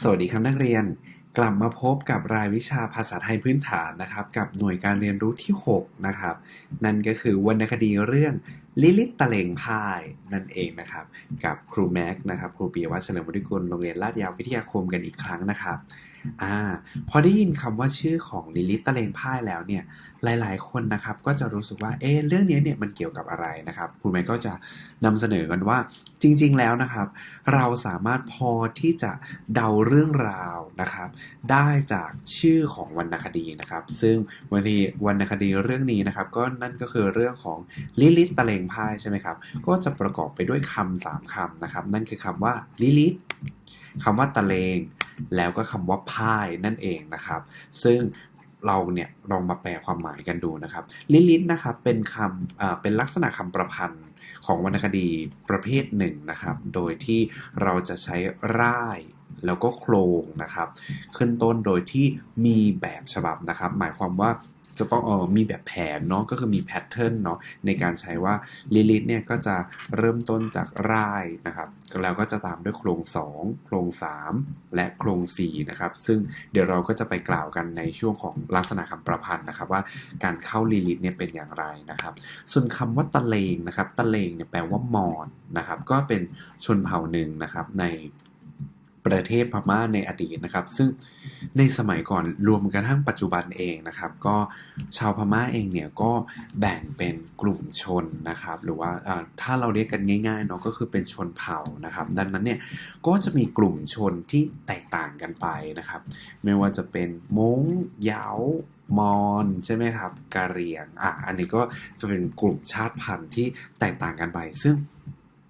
สวัสดีครับนักเรียน กลับมาพบกับรายวิชาภาษาไทยพื้นฐานนะครับ กับหน่วยการเรียนรู้ที่ 6 นะครับ นั่นก็คือวรรณคดีเรื่องลิลิตตะเลงพ่ายนั่นเองนะครับ กับครูแม็กนะครับครูปียวัฒน์เฉลิมวุฒิกุลโรงเรียนลาดยาววิทยาคมกันอีกครั้งนะครับอ่าพอได้ยินคำว่าชื่อของลิลิตตะเลงพ่ายแล้วเนี่ย หลายๆ คนนะครับก็จะรู้สึกว่าเอ๊ะเรื่องนี้เนี่ยมันเกี่ยวกับอะไรนะครับครูแม็กก็จะนำเสนอกันว่าจริง ๆ แล้วนะครับ เราสามารถพอที่จะเดาเรื่องราวนะครับ ได้จากชื่อของวรรณคดีนะครับ ซึ่งวันนี้วรรณคดีเรื่องนี้นะครับ ก็นั่นก็คือเรื่องของลิลิตตะเลงพ่ายใช่ไหมครับก็จะประกอบไปด้วยคำสามคำนะครับ นั่นคือคำว่าลิลิตคำว่าตะเลงแล้วก็คำว่าพ่ายนั่นเองนะครับ ซึ่ง เราเนี่ยลองมาแปลความหมายกันดูนะครับลิลิตนะครับเป็นคำเป็นลักษณะคำประพันธ์ของวรรณคดีประเภทหนึ่งนะครับ โดยที่เราจะใช้ร่ายแล้วก็โครงนะครับ ขึ้นต้นโดยที่มีแบบฉบับนะครับ หมายความว่า จะต้องเออมีแบบแผนเนาะก็คือมีแพทเทิร์นเนาะในการใช้ว่าลิลิตเนี่ยก็จะเริ่มต้นจากร่ายนะครับแล้วก็จะตามด้วยโครง 2 โครง 3 และโครง4นะครับซึ่งเดี๋ยวเราก็จะไปกล่าวกันในช่วงของลักษณะคำประพันธ์นะครับว่าการเข้าลิลิตเนี่ยเป็นอย่างไรนะครับ ส่วนคำว่าตะเลงนะครับตะเลงเนี่ยแปลว่ามอญนะครับก็เป็นชนเผ่าหนึ่งนะครับใน ประเทศพม่าในอดีตนะครับ ซึ่งในสมัยก่อนรวมกระทั่งปัจจุบันเองนะครับ ก็ชาวพม่าเองเนี่ยก็แบ่งเป็นกลุ่มชนนะครับ หรือว่าถ้าเราเรียกกันง่ายๆเนาะก็คือเป็นชนเผ่านะครับ ดังนั้นเนี่ยก็จะมีกลุ่มชนที่แตกต่างกันไปนะครับ ไม่ว่าจะเป็นม้งเยามอนใช่ไหมครับกะเหรี่ยงอะอันนี้ก็จะเป็นกลุ่มชาติพันธุ์ที่แตกต่างกันไป ซึ่ง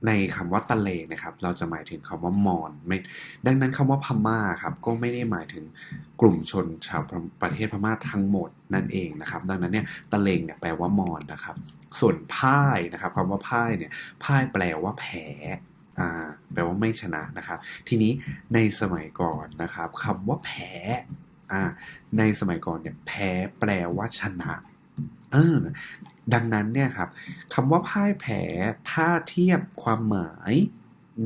ในคำว่าตะเลนะครับ เราจะหมายถึงคำว่ามอญไม่ดังนั้นคำว่าพม่าครับก็ไม่ได้หมายถึงกลุ่มชนชาวประเทศพม่าทั้งหมดนั่นเองนะครับ ดังนั้นเนี่ยตะเลงเนี่ยแปลว่ามอญนะครับ ส่วนพ่ายนะครับคำว่าพ่ายเนี่ยพ่ายแปลว่าแพ้อ่าแปลว่าไม่ชนะนะครับ ทีนี้ในสมัยก่อนนะครับคำว่าแพ้อ่าในสมัยก่อนเนี่ยแพ้แปลว่าชนะ เออดังนั้นเนี่ยครับคำว่าพ่ายแพ้ถ้าเทียบความหมาย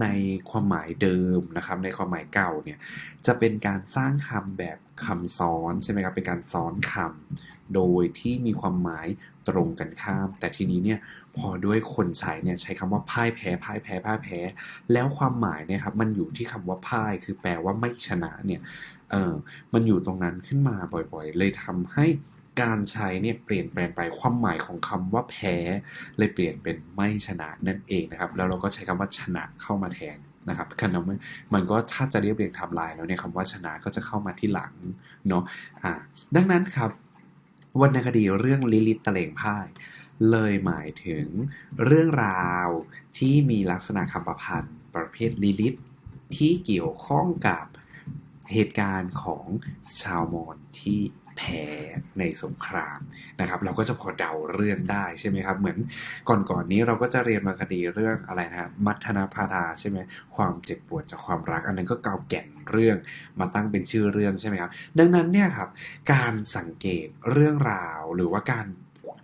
ในความหมายเดิมนะครับ ในความหมายเก่าเนี่ยจะเป็นการสร้างคำแบบคำซ้อนใช่ไหมครับเป็นการซ้อนคำโดยที่มีความหมายตรงกันข้าม แต่ทีนี้เนี่ยพอด้วยคนใช้เนี่ยใช้คำว่าพ่ายแพ้พ่ายแพ้พ่ายแพ้ แล้วความหมายเนี่ยครับมันอยู่ที่คำว่าพ่ายคือแปลว่าไม่ชนะเนี่ยเออมันอยู่ตรงนั้นขึ้นมาบ่อยๆ เลยทำให้ การใช้เนี่ยเปลี่ยนแปลงไปความหมายของคำว่าแพ้เลยเปลี่ยนเป็นไม่ชนะนั่นเองนะครับ แล้วเราก็ใช้คำว่าชนะเข้ามาแทนนะครับขณะมันมันก็ถ้าจะเรียบเรียงไทม์ไลน์แล้วเนี่ยคำว่าชนะก็จะเข้ามาที่หลังเนาะอ่าดังนั้นครับวรรณคดีเรื่องลิลิตตะเลงพ่าย เลยหมายถึงเรื่องราวที่มีลักษณะคำประพันธ์ประเภทลิลิตที่เกี่ยวข้องกับเหตุการณ์ของชาวมอญที่ แพ้ในสงครามนะครับ เราก็จะพอเดาเรื่องได้ใช่ไหมครับ เหมือนก่อนๆนนี้เราก็จะเรียนมาคดีเรื่องอะไรนะมัทนาพาราใช่ไหมความเจ็บปวดจากความรัก อันนั้นก็เกาแก่นเรื่องมาตั้งเป็นชื่อเรื่องใช่ไหมครับ ดังนั้นเนี่ยครับ การสังเกตเรื่องราวหรือว่าการ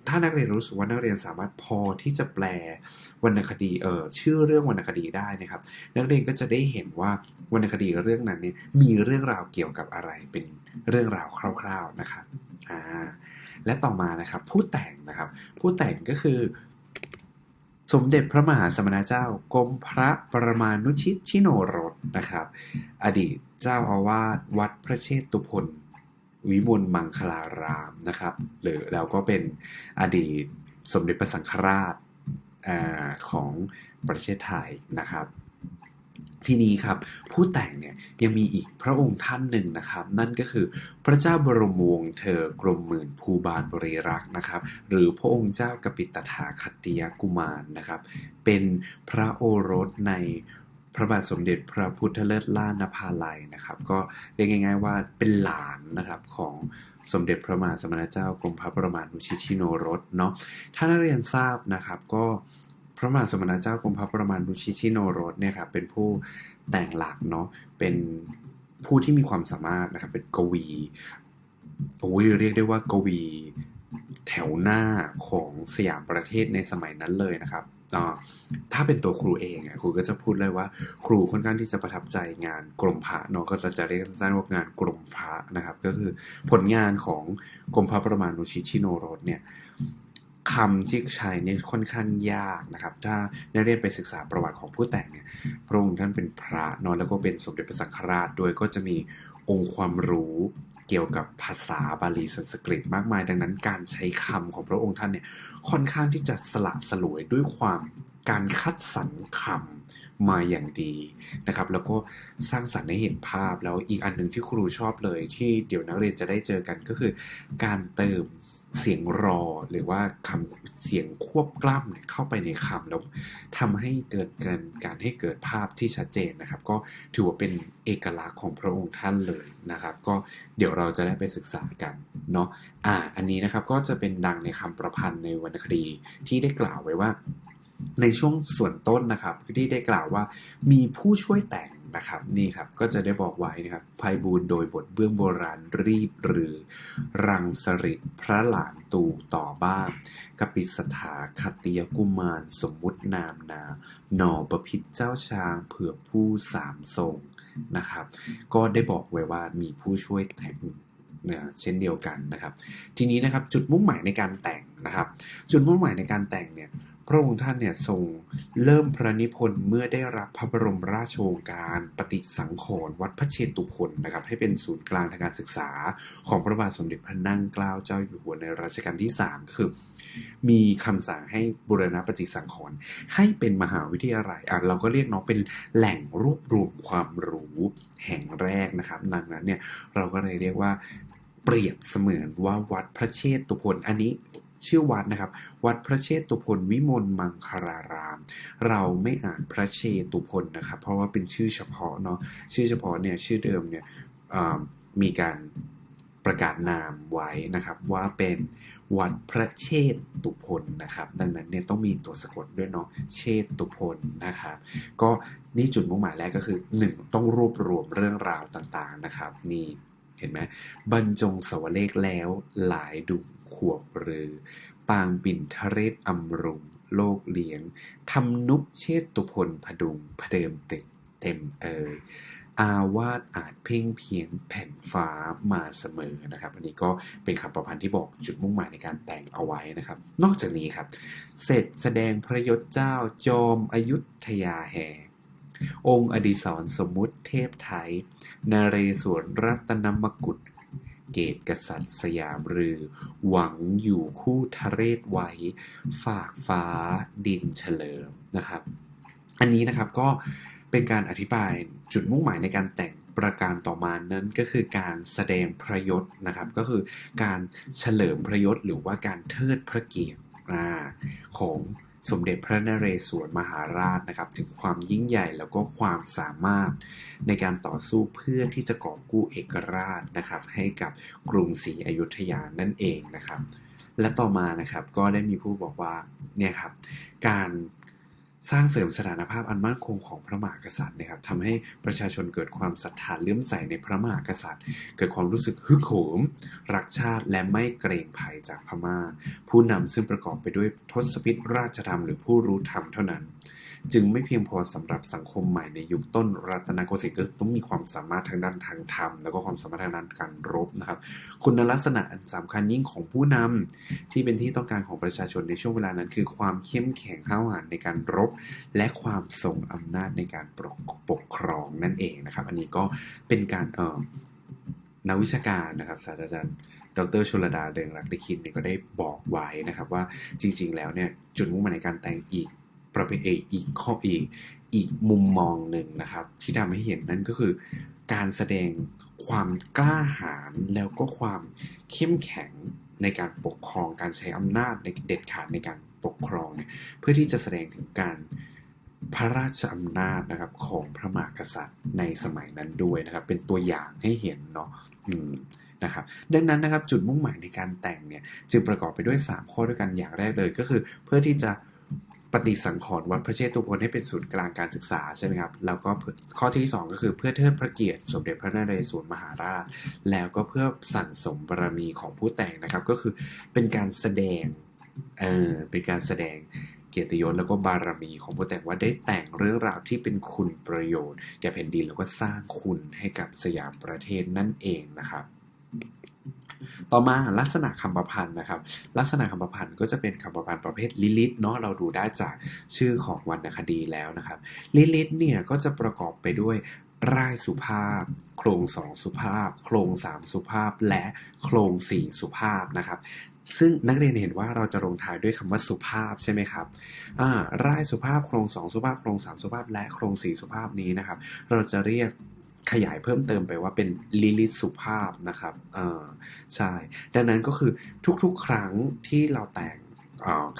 ถ้านักเรียนรู้สึกว่านักเรียนสามารถพอที่จะแปลวรรณคดีเออชื่อเรื่องวรรณคดีได้นะครับ นักเรียนก็จะได้เห็นว่าวรรณคดีเรื่องนั้นเนี่ยมีเรื่องราวเกี่ยวกับอะไรเป็นเรื่องราวคร่าวๆนะครับอ่าและต่อมานะครับผู้แต่งนะครับ ผู้แต่งก็คือสมเด็จพระมหาสมณเจ้ากรมพระประมาณุชิตชิโนรสนะครับ อดีตเจ้าอาวาสวัดพระเชตุพน วิมลมังคลารามนะครับ หรือแล้วก็เป็นอดีตสมเด็จพระสังฆราชอของประเทศไทยนะครับ ที่นี้ครับผู้แต่งเนี่ยยังมีอีกพระองค์ท่านหนึ่งนะครับ นั่นก็คือพระเจ้าบรมวงศ์เธอกรมหมื่นภูบาลบริรักษ์นะครับ หรือพระองค์เจ้ากปิตถาคติยกุมารนะครับ เป็นพระโอรสใน พระบาทสมเด็จพระพุทธเลิศล่านภาลัยนะครับ ก็เรียกง่าย ๆ ว่าเป็นหลานนะครับของสมเด็จพระมหาสมณเจ้ากรมพระประมาณุชิชิโนรสเนาะถ้านักเรียนทราบนะครับก็พระมหาสมณเจ้ากรมพระประมาณุชิชิโนรสเนี่ยครับเป็นผู้แต่งหลักเนาะเป็นผู้ที่มีความสามารถนะครับเป็นกวีโอ้ยเรียกได้ว่ากวีแถวหน้าของสยามประเทศในสมัยนั้นเลยนะครับ ถ้าเป็นตัวครูเองอะครูก็จะพูดเลยว่า ครูค่อนข้างที่จะประทับใจงานกรมพระเนาะก็จะเรียกสั้นๆว่างานกรมพระนะครับ ก็คือผลงานของกรมพระประมาณุชิชิโนรสเนี่ยคำที่ใช้เนี่ยค่อนข้างยากนะครับ ถ้าได้เรียนไปศึกษาประวัติของผู้แต่งเนี่ยพระองค์ท่านเป็นพระเนาะแล้วก็เป็นสมเด็จพระสังฆราชด้วยก็จะมีองค์ความรู้ เกี่ยวกับภาษาบาลีสันสกฤตมากมาย ดังนั้นการใช้คำของพระองค์ท่านเนี่ยค่อนข้างที่จะสละสลวยด้วยความการคัดสรรคำมาอย่างดีนะครับ แล้วก็สร้างสรรค์ให้เห็นภาพแล้วอีกอันหนึ่งที่ครูชอบเลยที่เดี๋ยวนักเรียนจะได้เจอกันก็คือ การเติม เสียงรอหรือว่าคำเสียงควบกล้ำเนี่ยเข้าไปในคำแล้วทำให้เกิดการการให้เกิดภาพที่ชัดเจนนะครับ ก็ถือว่าเป็นเอกลักษณ์ของพระองค์ท่านเลยนะครับ ก็เดี๋ยวเราจะได้ไปศึกษากันเนาะอ่าอันนี้นะครับก็จะเป็นดังในคำประพันธ์ในวรรณคดีที่ได้กล่าวไว้ว่าในช่วงส่วนต้นนะครับที่ได้กล่าวว่ามีผู้ช่วยแต่ง นะครับ นี่ครับก็จะได้บอกไว้นะครับภัยบูลย์โดยบทเบื้องโบราณรีบหรือ รังสริตพระหลานตูต่อบ้างกปิสถาคติยกุมารสมมุตินามนาหนอประพิษเจ้าช้างเผื่อผู้สามทรงนะครับ ก็ได้บอกไว้ว่ามีผู้ช่วยแต่งเช่นเดียวกันนะครับ ทีนี้นะครับจุดมุ่งหมายในการแต่งนะครับ จุดมุ่งหมายในการแต่งเนี่ย พระองค์ท่านเนี่ยทรงเริ่มพระนิพนธ์เมื่อได้รับพระบรมราชโองการปฏิสังขรณ์วัดพระเชตุพนนะครับ ให้เป็นศูนย์กลางทางการศึกษา ของพระบาทสมเด็จพระนั่งเกล้าเจ้าอยู่หัวในรัชกาลที่3ก็คือ มีคำสั่งให้บูรณะปฏิสังขรณ์ให้เป็นมหาวิทยาลัยอะเราก็เรียกเนาะเป็นแหล่งรวบรวมความรู้แห่งแรกนะครับ ดังนั้นเนี่ยเราก็เลยเรียกว่าเปรียบเสมือนว่าวัดพระเชตุพนอันนี้ ชื่อวัดนะครับ วัดพระเชตุพนวิมลมังคลาราม เราไม่อ่านพระเชตุพนนะครับ เพราะว่าเป็นชื่อเฉพาะเนาะชื่อเฉพาะเนี่ยชื่อเดิมเนี่ยมีการประกาศนามไว้นะครับว่าเป็นวัดพระเชตุพนนะครับ ดังนั้นเนี่ยต้องมีตัวสะกดด้วยเนาะเชตุพนนะครับก็นี่จุดมุ่งหมายแรกก็คือ 1 ต้องรวบรวมเรื่องราวต่างๆนะครับนี่ เห็นไหมบรรจงสวเลขแล้วหลายดุงขวบหรือ ปางปิ่นทะเรศอำรุง โลกเลี้ยงทำนุบเชษตุพลพดุงพเดิมเต็มเต็มเอ่ยอาวาดอาจเพ่งเพียงแผ่นฟ้ามาเสมอนะครับ อันนี้ก็เป็นคำประพันธ์ที่บอกจุดมุ่งหมายในการแต่งเอาไว้นะครับ นอกจากนี้ครับ เสร็จแสดงพระยศเจ้าจอมอยุธยาแห่ องค์อดิศรสมุติเทพไทยนเรศวรรัตนมกุฎเกตกษัตริย์สยามรือ หวังอยู่คู่ทะเรศไว้ ฝากฟ้าดินเฉลิมนะครับ อันนี้นะครับก็เป็นการอธิบายจุดมุ่งหมายในการแต่งประการต่อมานั้นก็คือการแสดงพระยศนะครับ ก็คือการเฉลิมพระยศหรือว่าการเทิดพระเกียรติของ สมเด็จพระนเรศวรมหาราชนะครับ ถึงความยิ่งใหญ่แล้วก็ความสามารถในการต่อสู้เพื่อที่จะกอบกู้เอกราชนะครับ ให้กับกรุงศรีอยุธยานั่นเองนะครับ และต่อมานะครับก็ได้มีผู้บอกว่าเนี่ยครับการ สร้างเสริมสถานภาพอันมั่นคงของพระมหากษัตริย์นะครับทำให้ประชาชนเกิดความศรัทธาเลื่อมใสในพระมหากษัตริย์ เกิดความรู้สึกฮึกโหม รักชาติและไม่เกรงภัยจากพม่า ผู้นำซึ่งประกอบไปด้วยทศพิธราชธรรมหรือผู้รู้ธรรมเท่านั้น จึงไม่เพียงพอสำหรับสังคมใหม่ในยุคต้นรัตนโกสินทร์ก็ต้องมีความสามารถทางด้านทางธรรม แล้วก็ความสามารถทางด้านการรบนะครับ คุณลักษณะอันสำคัญยิ่งของผู้นำที่เป็นที่ต้องการของประชาชนในช่วงเวลานั้น คือความเข้มแข็งห้าวหาญในการรบ และความทรงอำนาจในการปกปกครองนั่นเองนะครับ อันนี้ก็เป็นการเอ่อนักวิชาการนะครับศาสตราจารย์ดรชลดาเดิงรักดิคินเนี่ยก็ได้บอกไว้นะครับว่าจริง ๆ แล้วเนี่ยจุดมุ่งหมายในการแต่งอีก ประเภทอีกข้ออีกอีกมุมมองหนึ่งนะครับ ที่ทำให้เห็นนั่นก็คือ การแสดงความกล้าหาญแล้วก็ความเข้มแข็งในการปกครองการใช้อำนาจในเด็ดขาดในการปกครองเนี่ยเพื่อที่จะแสดงถึงการพระราชอำนาจนะครับของพระมหากษัตริย์ในสมัยนั้นด้วยนะครับ เป็นตัวอย่างให้เห็นเนาะอืมนะครับดังนั้นนะครับจุดมุ่งหมายในการแต่งเนี่ยจึงประกอบไปด้วย 3 ข้อด้วยกันอย่างแรกเลยก็คือ เพื่อที่จะ ปฏิสังขรณ์วัดพระเชตุพนให้เป็นศูนย์กลางการศึกษาใช่ไหมครับ แล้วก็ข้อที่ 2 ก็คือเพื่อเทิดพระเกียรติสมเด็จพระนเรศวรมหาราช แล้วก็เพื่อสั่งสมบารมีของผู้แต่งนะครับ ก็คือเป็นการแสดง เออเป็นการแสดงเกียรติยศแล้วก็บารมีของผู้แต่งว่าได้แต่งเรื่องราวที่เป็นคุณประโยชน์แก่แผ่นดินแล้วก็สร้างคุณให้กับสยามประเทศนั่นเองนะครับ ต่อมาลักษณะคำประพันธ์นะครับ ลักษณะคำประพันธ์ก็จะเป็นคำประพันธ์ประเภทลิลิตเนาะเราดูได้จากชื่อของวรรณคดีแล้วนะครับลิลิตเนี่ยก็จะประกอบไปด้วยร่ายสุภาพ โครงสองสุภาพ โครงสามสุภาพ และโครงสี่สุภาพนะครับ ซึ่งนักเรียนเห็นว่าเราจะลงท้ายด้วยคำว่าสุภาพใช่ไหมครับอ่าร่ายสุภาพ โครงสองสุภาพ โครงสามสุภาพ และโครงสี่สุภาพนี้นะครับ เราจะเรียก ขยายเพิ่มเติมไปว่าเป็นลิลิตสุภาพนะครับอ่าใช่ ดังนั้นก็คือทุกๆ ครั้งที่เราแต่ง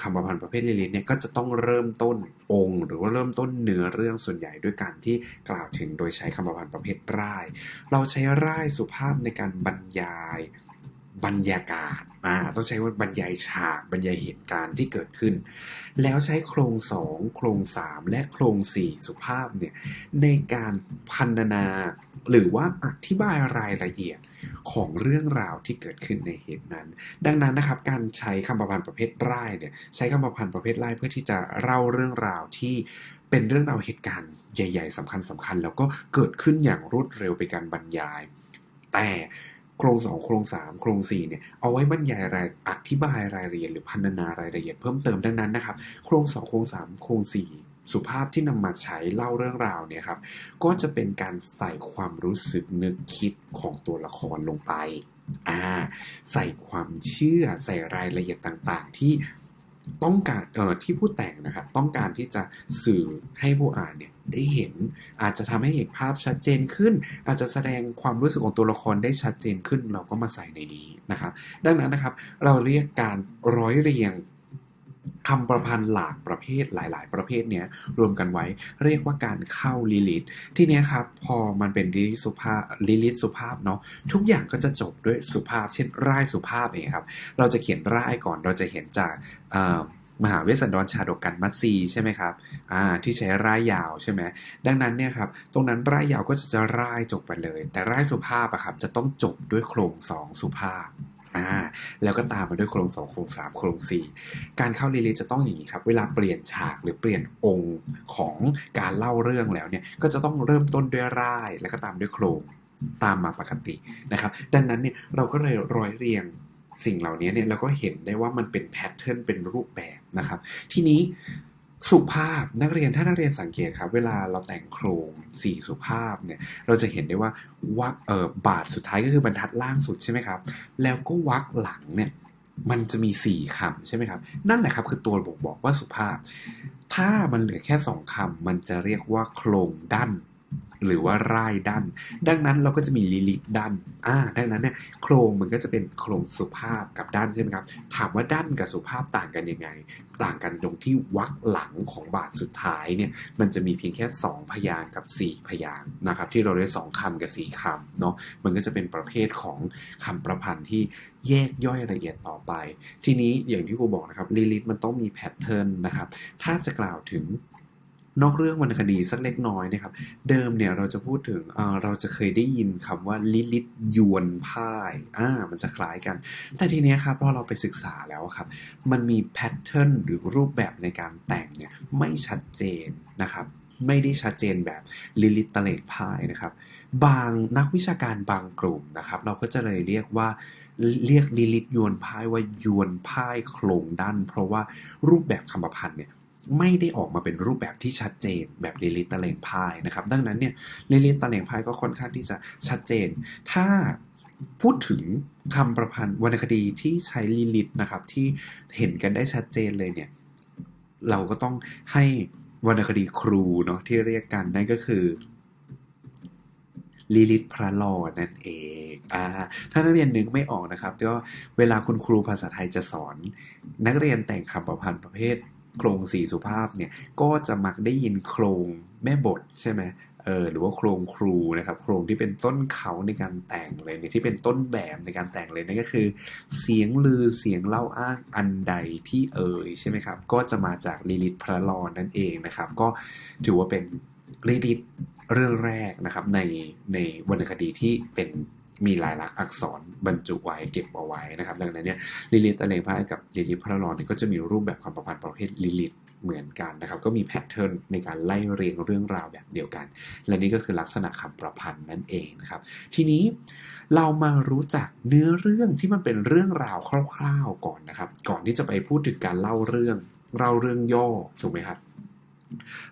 คำประพันธ์ประเภทลิลิตเนี่ยก็จะต้องเริ่มต้นองค์ หรือว่าเริ่มต้นเนื้อเรื่องส่วนใหญ่ด้วยการที่กล่าวถึงโดยใช้คำประพันธ์ประเภทร่าย เราใช้ร่ายสุภาพในการบรรยาย บรรยากาศอ่าต้องใช้ว่าบรรยายฉากบรรยายเหตุการณ์ที่เกิดขึ้น แล้วใช้โครงสองโครงสามและโครงสี่สุภาพเนี่ยในการพันนาหรือว่าอธิบายรายละเอียดของเรื่องราวที่เกิดขึ้นในเหตุนั้น ดังนั้นนะครับ การใช้คำประพันธ์ประเภทไร่เนี่ยใช้คำประพันธ์ประเภทไร่เพื่อที่จะเล่าเรื่องราวที่เป็นเรื่องราวเหตุการณ์ใหญ่ ๆสำคัญสคัญๆแล้วก็เกิดขึ้นอย่างรวดเร็วเป็นการบรรยาย แต่ โครงสองโครงสามโครงสี่เนี่ยเอาไว้บรรยายรายอธิบายรายละเอียดหรือพันนารายละเอียดเพิ่มเติมดังนั้นนะครับ โครงสองโครงสามโครงสี่สุภาพที่นำมาใช้เล่าเรื่องราวเนี่ยครับ ก็จะเป็นการใส่ความรู้สึกนึกคิดของตัวละครลงไปอ่าใส่ความเชื่อใส่รายละเอียดต่างๆ ที่ ต้องการเอ่อที่ผู้แต่งนะครับต้องการที่จะสื่อให้ผู้อ่านเนี่ยได้เห็นอาจจะทำให้เห็นภาพชัดเจนขึ้น อาจจะแสดงความรู้สึกของตัวละครได้ชัดเจนขึ้นเราก็มาใส่ในนี้นะครับ ดังนั้นนะครับ เราเรียกการร้อยเรียง คำประพันธ์หลากประเภทหลาย ๆ ประเภทเนี้ยรวมกันไว้เรียกว่าการเข้าลิลิตทีเนี้ยครับพอมันเป็นลิลิตสุภาพลิลิตสุภาพเนาะทุกอย่างก็จะจบด้วยสุภาพ เช่นร่ายสุภาพเองครับเราจะเขียนร่ายก่อนเราจะเห็นจากมหาเวสสันดรชาดกกันมัตซีใช่ไหมครับอ่าที่ใช้ร่ายยาวใช่ไหมดังนั้นเนี่ยครับตรงนั้นร่ายยาวก็จะจะร่ายจบไปเลย แต่ร่ายสุภาพอะครับจะต้องจบด้วยโครงสองสุภาพ อ่าแล้วก็ตามมาด้วยโครงสองโครงสามโครงสี่การเข้าลิลิตจะต้องอย่างนี้ครับ เวลาเปลี่ยนฉากหรือเปลี่ยนองค์ของการเล่าเรื่องแล้วเนี่ยก็จะต้องเริ่มต้นด้วยร่าย แล้วก็ตามด้วยโครงตามมาปกตินะครับ ดังนั้นเนี่ยเราก็เลยร้อยเรียงสิ่งเหล่านี้เนี่ยเราก็เห็นได้ว่ามันเป็นแพทเทิร์นเป็นรูปแบบนะครับ ทีนี้ สุภาพนักเรียนถ้านักเรียนสังเกตครับ เวลาเราแต่งโครงสี่สุภาพเนี่ยเราจะเห็นได้ว่าวักเอ่อบาทสุดท้ายก็คือบรรทัดล่างสุดใช่ไหมครับ แล้วก็วักหลังเนี่ยมันจะมีสี่คำใช่ไหมครับ นั่นแหละครับคือตัวบ่งบอกว่าสุภาพ ถ้ามันเหลือแค่สองคำมันจะเรียกว่าโครงด้าน หรือว่าร่ายด้านดังนั้นเราก็จะมีลิลิตด้านอ่าดังนั้นเนี่ยโครงมันก็จะเป็นโครงสุภาพกับด้านใช่ไหมครับ ถามว่าด้านกับสุภาพต่างกันยังไง ต่างกันตรงที่วรรคหลังของบาทสุดท้ายเนี่ยมันจะมีเพียงแค่ 2 พยางกับ 4 พยางนะครับ ที่เราเรียกสองคำกับ 4คำเนาะมันก็จะเป็นประเภทของคำประพันธ์ที่แยกย่อยละเอียดต่อไป ทีนี้อย่างที่ครูบอกนะครับลิลิตมันต้องมีแพทเทิร์นนะครับ ถ้าจะกล่าวถึง นอกเรื่องวรรณคดีสักเล็กน้อยนะครับ เดิมเนี่ยเราจะพูดถึงเเราจะเคยได้ยินคำว่าลิลิตยวนพ่ายอ่ามันจะคล้ายกัน แต่ทีเนี้ยครับพอเราไปศึกษาแล้วครับ มันมีแพทเทิร์นหรือรูปแบบในการแต่งเนี่ยไม่ชัดเจนนะครับไม่ได้ชัดเจนแบบลิลิตตเลงพ่ายนะครับ บางนักวิชาการบางกลุ่มนะครับ เราก็จะเลยเรียกว่าเรียกลิลิตยวนพ่ายว่ายวนพ่ายโครงด้าน เพราะว่ารูปแบบคำประพันธ์เนี่ย ไม่ได้ออกมาเป็นรูปแบบที่ชัดเจนแบบลิลิตตะเลงพายนะครับ ดังนั้นเนี่ยลิลิตตะเลงพายก็ค่อนข้างที่จะชัดเจน ถ้าพูดถึงคำประพันธ์วรรณคดีที่ใช้ลิลิตนะครับ ที่เห็นกันได้ชัดเจนเลยเนี่ย เราก็ต้องให้วรรณคดีครูเนาะที่เรียกกันนั่นก็คือลิลิตพระลอนั่นเองอ่าถ้านักเรียนนึกไม่ออกนะครับ ก็เวลาคุณครูภาษาไทยจะสอน นักเรียนแต่งคำประพันธ์ประเภท โครงสีสุภาพเนี่ยก็จะมักได้ยินโครงแม่บทใช่ไหมเออหรือว่าโครงครูนะครับโครงที่เป็นต้นเขาในการแต่งเลยเนี่ยที่เป็นต้นแบบในการแต่งเลยนั่นก็คือ เสียงลือเสียงเล่าอ้างอันใดที่เอ่ยใช่ไหมครับก็จะมาจากลิลิตพระลอนั่นเองนะครับ ก็ถือว่าเป็นลิลิตเรื่องแรกนะครับในในวรรณคดีที่เป็น มีลายลักษณ์อักษรบรรจุไว้เก็บเอาไว้นะครับ ดังนั้นเนี่ยลิลิตตะเลงพ่ายกับลิลิตพระลอนเนี่ยก็จะมีรูปแบบความประพันธ์ประเภทลิลิตเหมือนกันนะครับ ก็มีแพทเทิร์นในการไล่เรียงเรื่องราวแบบเดียวกัน และนี่ก็คือลักษณะคำประพันธ์นั่นเองนะครับ ทีนี้เรามารู้จักเนื้อเรื่องที่มันเป็นเรื่องราวคร่าว ๆก่อนนะครับ ก่อนที่จะไปพูดถึงการเล่าเรื่องเล่าเรื่องย่อถูกไหมครับ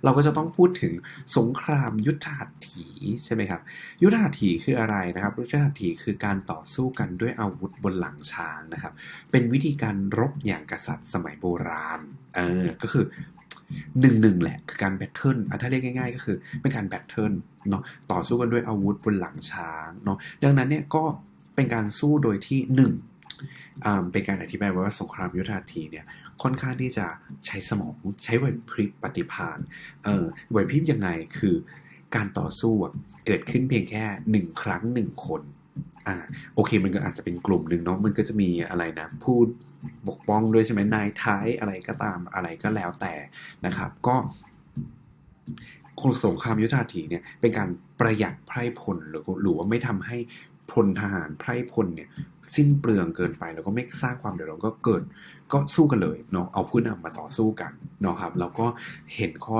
เราก็จะต้องพูดถึงสงครามยุทธหัตถีใช่ไหมครับ ยุทธหัตถีคืออะไรนะครับ ยุทธหัตถีคือการต่อสู้กันด้วยอาวุธบนหลังช้างนะครับ เป็นวิธีการรบอย่างกษัตริย์สมัยโบราณเออก็คือหนึ่งหนึ่งแหละคือการแบทเทิลอะถ้าเรียกง่ายๆ ก็คือเป็นการแบทเทิลเนาะต่อสู้กันด้วยอาวุธบนหลังช้างเนาะดังนั้นเนี่ยก็เป็นการสู้โดยที่หนึ่งอ่า เป็นการอธิบายไว้ว่าสงครามยุทธหัตถีเนี่ยค่อนข้างที่จะใช้สมองใช้ไหวพริบปฏิภาณเออไหวพริบยังไงคือการต่อสู้เกิดขึ้นเพียงแค่หนึ่งครั้งหนึ่งคนอ่าโอเคมันก็อาจจะเป็นกลุ่มหนึ่งเนาะมันก็จะมีอะไรนะพูดปกป้องด้วยใช่ไหมนายท้ายอะไรก็ตามอะไรก็แล้วแต่นะครับ ก็สงครามยุทธหัตถีเนี่ยเป็นการประหยัดไพร่พลหรือหรือว่าไม่ทำให้ พลทหารไพร่พลเนี่ยสิ้นเปลืองเกินไปแล้วก็ไม่สร้างความเดือดร้อนก็เกิดก็สู้กันเลยเนาะเอาผู้นำมาต่อสู้กันเนาะครับแล้วก็เห็นข้อ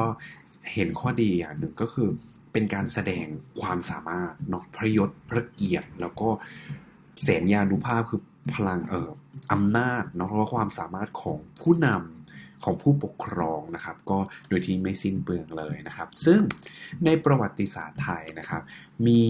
เห็นข้อดีอย่างหนึ่งก็คือเป็นการแสดงความสามารถเนาะพระยศพระเกียรติ แล้วก็แสนยานุภาพคือพลังเอ่ออำนาจเนาะแล้วความสามารถของผู้นำของผู้ปกครองนะครับ ก็โดยที่ไม่สิ้นเปลืองเลยนะครับ ซึ่งในประวัติศาสตร์ไทยนะครับ มี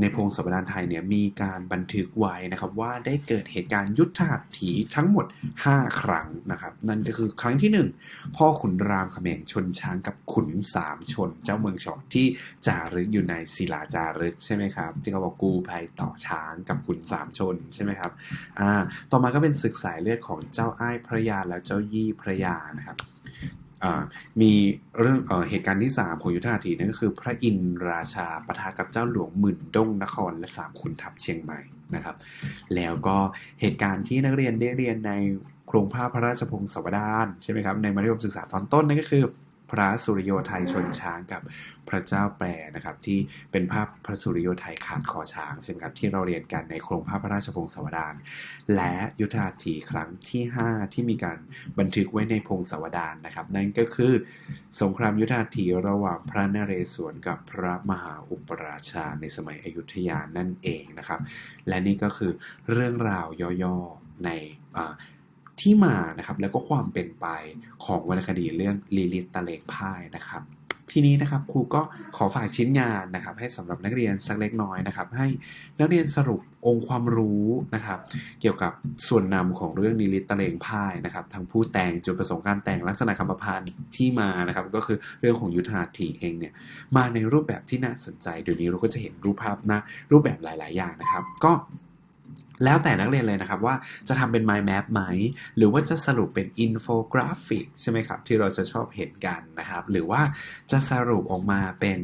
ในพงศาวดารไทยเนี่ยมีการบันทึกไว้นะครับว่าได้เกิดเหตุการณ์ยุทธหัตถีทั้งหมด 5 ครั้งนะครับ นั่นก็คือครั้งที่ 1 พ่อขุนรามคำแหงชนช้างกับขุนสามชน เจ้าเมืองชอที่จารึกอยู่ในศิลาจารึกใช่ไหมครับ ที่เขาบอกกูภัยต่อช้างกับขุนสามชนใช่ไหมครับอ่าต่อมาก็เป็นศึกสายเลือดของเจ้าอ้ายพระยาและเจ้ายี่พระยานะครับ มีเรื่องเอเหตุการณ์ที่ 3 ของยุทธาธีนั่นก็คือ พระอินทราชาปะทะกับเจ้าหลวงหมื่นด้งนครและสามขุนทัพเชียงใหม่นะครับ แล้วก็เหตุการณ์ที่นักเรียนได้เรียนในโครงภาพพระราชพงศาวดารใช่ไหมครับในมัธยมศึกษาตอนต้นนั่นก็คือ พระสุริโยไทยชนช้างกับพระเจ้าแปรนะครับ ที่เป็นภาพพระสุริโยไทยขาดคอช้างใช่ไหมครับที่เราเรียนกันในโครงภาพพระราชพงศาวดารและยุทธหัตถีครั้งที่ 5 ที่มีการบันทึกไว้ในพงศาวดารนะครับ นั่นก็คือ สงครามยุทธหัตถีระหว่างพระนเรศวรกับพระมหาอุปราชาในสมัยอยุธยานั่นเองนะครับ และนี่ก็คือเรื่องราวย่อๆใน ที่มานะครับแล้วก็ความเป็นไปของวรรณคดีเรื่องลิลิตตะเลงพ่ายนะครับทีนี้นะครับครูก็ขอฝากชิ้นงานนะครับ ให้สำหรับนักเรียนสักเล็กน้อยนะครับ ให้นักเรียนสรุปองค์ความรู้นะครับ เกี่ยวกับส่วนนำของเรื่องนิลิตตะเลงพ่ายนะครับทั้งผู้แต่งจุดประสงค์การแต่งลักษณะคำประพันธ์ที่มานะครับ ก็คือเรื่องของยุทธหัตถีเองเนี่ยมาในรูปแบบที่น่าสนใจเดี๋ยวนี้เราก็จะเห็นรูปภาพนะรูปแบบหลาย ๆ อย่างนะครับ ก็ แล้วแต่นักเรียนเลยนะครับว่าจะทำเป็น mind map ไหม หรือว่าจะสรุปเป็นอินโฟกราฟิกใช่ไหมครับ ที่เราจะชอบเห็นกันนะครับ หรือว่าจะสรุปออกมาเป็น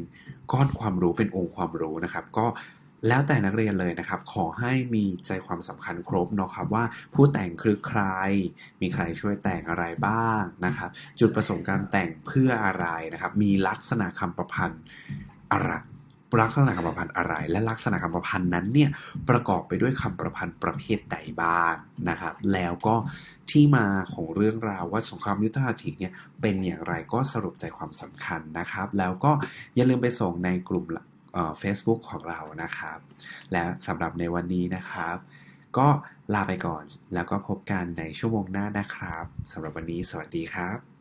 ก้อนความรู้เป็นองค์ความรู้นะครับ ก็แล้วแต่นักเรียนเลยนะครับ ขอให้มีใจความสำคัญครบเนาะครับว่าผู้แต่งคือใคร มีใครช่วยแต่งอะไรบ้างนะครับ จุดประสงค์การแต่งเพื่ออะไรนะครับ มีลักษณะคำประพันธ์อะไร ลักษณะคำประพันธ์อะไร และลักษณะคำประพันธ์นั้นเนี่ยประกอบไปด้วยคำประพันธ์ประเภทใดบ้างนะครับ แล้วก็ที่มาของเรื่องราวว่าสงครามยุทธหัตถีเนี่ยเป็นอย่างไรก็สรุปใจความสำคัญนะครับ แล้วก็อย่าลืมไปส่งในกลุ่มเฟซบุ๊กของเรานะครับ และสำหรับในวันนี้นะครับ ก็ลาไปก่อนแล้วก็พบกันในชั่วโมงหน้านะครับสำหรับวันนี้สวัสดีครับ